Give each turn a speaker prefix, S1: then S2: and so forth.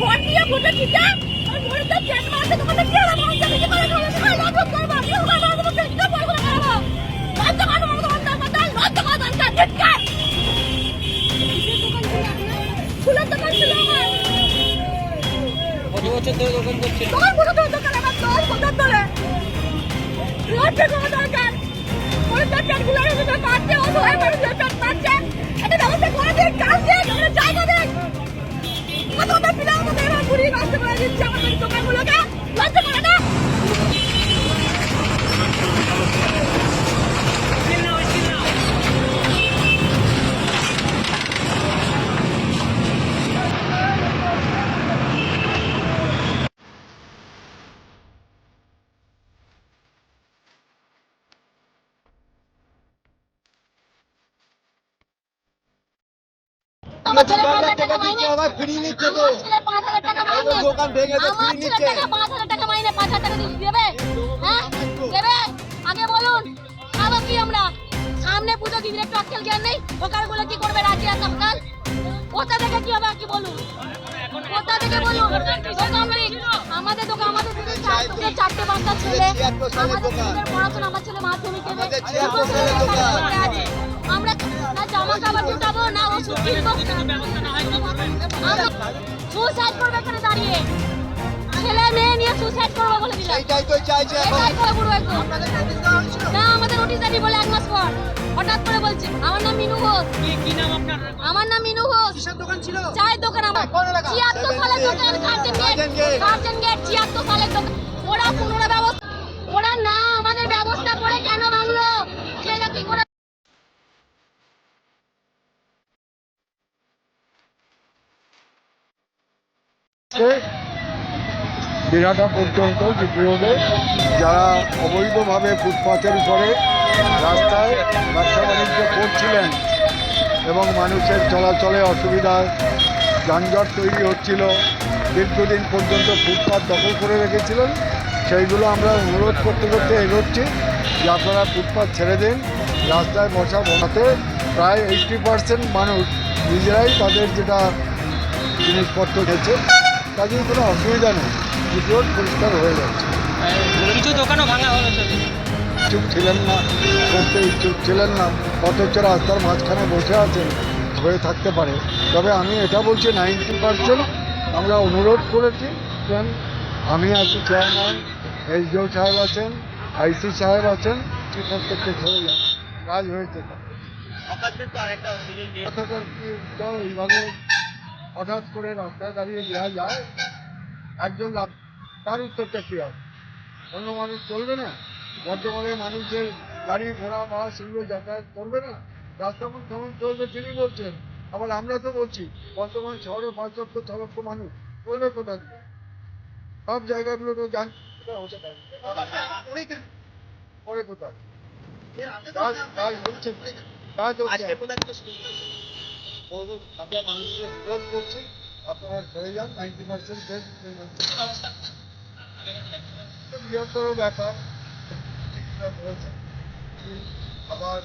S1: Vote দিয়ে ভোটে জিতে আর ভোটে চেক মারতে তোমাদের
S2: বছর ধরে দোকান করছেন
S1: তোমার পুরো তো দোকান আমার দশ বছর ধরে লজ্জা করা দরকার। ওই দরকার দোকানগুলো এসে পাচ্ছে অসহায় মানুষের আমার ছেলে পাঁচ হাজার টাকা মাইনে আমার ছেলে পাঁচ হাজার টাকা মাইনে। আমার ছেলে টাকা পাঁচ হাজার টাকা মাইনে পাঁচ হাজার টাকা দেবে? হ্যাঁ? দেবে? আগে বলুন খাব কি আমরা? সামনে পুজো কি একটু আজকাল জ্ঞান নেই? ওকারগুলো কি করবে রাজি আর সকাল কোথা থেকে কি হবে কি বলুন। কোথা থেকে বলুন? আমাদের দোকান আমাদের চারটে বাচ্চা ছেলে। আমাদের পড়াশোনা আমার ছেলে মাধ্যমিক দেবে। আমরা না জামা কাপড় জুটাবো না ওষুধ কিনবো। সুসাইড করবে এখানে দাঁড়িয়ে। ছেলে মেয়ে নিয়ে সুসাইড করব বলে দিলাম।
S3: এইটাই তো চাইছে এখন।
S1: এটাই করে বুড়ো একদম না আমাদের নোটিশ দেয়নি বলে এক মাস পর। হঠাৎ করে বলছে আমার নাম মিনু ঘোষ।
S2: কি কি নাম আপনার?
S1: আমার নাম মিনু ঘোষ।
S3: দোকান ছিল?
S1: চায়ের দোকান আমার।
S3: কোন এলাকা?
S1: ছিয়াত্তর সালের দোকান গার্জেন গেট
S3: গেট।
S1: গেট ছিয়াত্তর সালের দোকান। ওরা পুনরা ব্যবস্থা ওরা না আমাদের ব্যবস্থা করে কেন ভাঙলো সেটা কি করে
S3: দিনহাটা পর্যন্ত দ্বিতীয়তে যারা অবৈধভাবে ফুটপাথের উপরে রাস্তায় ব্যবসা বাণিজ্য করছিলেন এবং মানুষের চলাচলে অসুবিধা, যানজট তৈরি হচ্ছিল, দীর্ঘদিন পর্যন্ত ফুটপাথ দখল করে রেখেছিলেন, সেইগুলো আমরা অনুরোধ করতে করতে এগোচ্ছি যে আপনারা ফুটপাথ ছেড়ে দিন, রাস্তায় বসা বসাতে প্রায় এইটটি পার্সেন্ট মানুষ নিজেরাই তাদের যেটা জিনিসপত্র গেছে কাজেই কোনো অসুবিধা নেই। পুজোর পরিষ্কার হয়ে যাচ্ছে
S2: কিছু দোকানও ভাঙা হলো তো?
S3: ইচ্ছুক ছিলেন না করতে ইচ্ছুক ছিলেন না। অথচ রাস্তার মাঝখানে বসে আছেন হয়ে থাকতে পারে। তবে আমি এটা বলছি নাইনটি পার্সেন্ট আমরা অনুরোধ করেছি আমি আছি চেয়ারম্যান এসডিও সাহেব আছেন আইসি সাহেব আছেন প্রত্যেককে সরে যান। কাজ হয়েছে কথাটা কি তো এইভাবে হঠাৎ করে রাস্তায় দাঁড়িয়ে দেওয়া যায় একজন তার উত্তরটা কী হবে? অন্য মানুষ চলবে না? বর্তমানে মানুষের গাড়ি ঘোড়া বা সেগুলো যাতায়াত করবে না? রাস্তা মন কেমন চলবে তিনি বলছেন। আবার আমরা তো বলছি বর্তমান শহরে পাঁচ লক্ষ ছ লক্ষ মানুষ চলবে কোথা সব জায়গাগুলো তো যান পরে কোথায়? কাজ কাজ হচ্ছে কাজ হচ্ছে আমরা বিরোধ করছি আপনারা ছেড়ে যান নাইনটি পার্সেন্ট বৃহত্তর ব্যাপার আবার